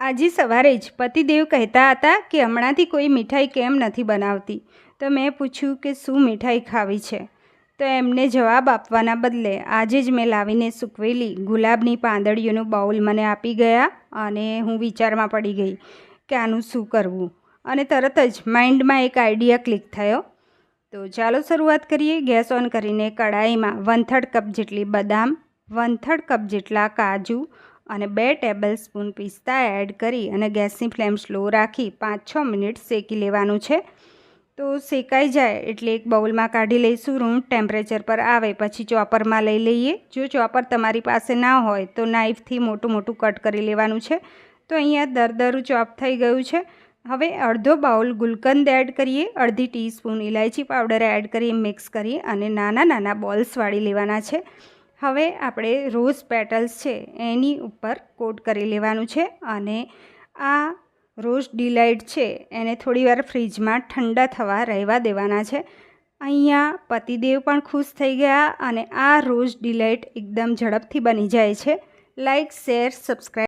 આજે સવારે જ પતિદેવ કહેતા હતા કે હમણાંથી કોઈ મીઠાઈ કેમ નથી બનાવતી. તો મેં પૂછ્યું કે શું મીઠાઈ ખાવી છે? તો એમને જવાબ આપવાના બદલે આજે જ મેં લાવીને સૂકવેલી ગુલાબની પાંદડીઓનું બાઉલ મને આપી ગયા અને હું વિચારમાં પડી ગઈ કે આનું શું કરવું? અને તરત જ માઇન્ડમાં એક આઈડિયા ક્લિક થયો. તો ચાલો શરૂઆત કરીએ ગેસ ઓન કરીને કડાઈમાં વન થર્ડ કપ જેટલી બદામ વન થર્ડ કપ જેટલા કાજુ અને બે ટેબલ સ્પૂન પિસ્તા એડ કરી અને ગેસની ફ્લેમ સ્લો રાખી પાંચ છ મિનિટ શેકી લેવાનું છે. તો શેકાઈ જાય એટલે એક બાઉલમાં કાઢી લઈશું, રૂમ ટેમ્પરેચર પર આવે પછી ચોપરમાં લઈ લઈએ. જો ચોપર તમારી પાસે ના હોય તો નાઈફથી મોટું મોટું કટ કરી લેવાનું છે. તો અહીંયા દરદરું ચોપ થઈ ગયું છે. હવે અડધો બાઉલ ગુલકંદ એડ કરીએ, અડધી ટીસ્પૂન ઇલાયચી પાવડર એડ કરી મિક્સ કરી અને નાના નાના બોલ્સ વાળી લેવાના છે. હવે આપણે રોઝ પેટલ્સ છે એની ઉપર કોટ કરી લેવાનું છે અને આ રોઝ ડિલાઇટ છે એને થોડીવાર ફ્રીજમાં ઠંડા થવા રહેવા દેવાના છે. અહીંયા પતિદેવ પણ ખુશ થઈ ગયા અને આ રોઝ ડિલાઇટ એકદમ ઝડપથી બની જાય છે. Like, share subscribe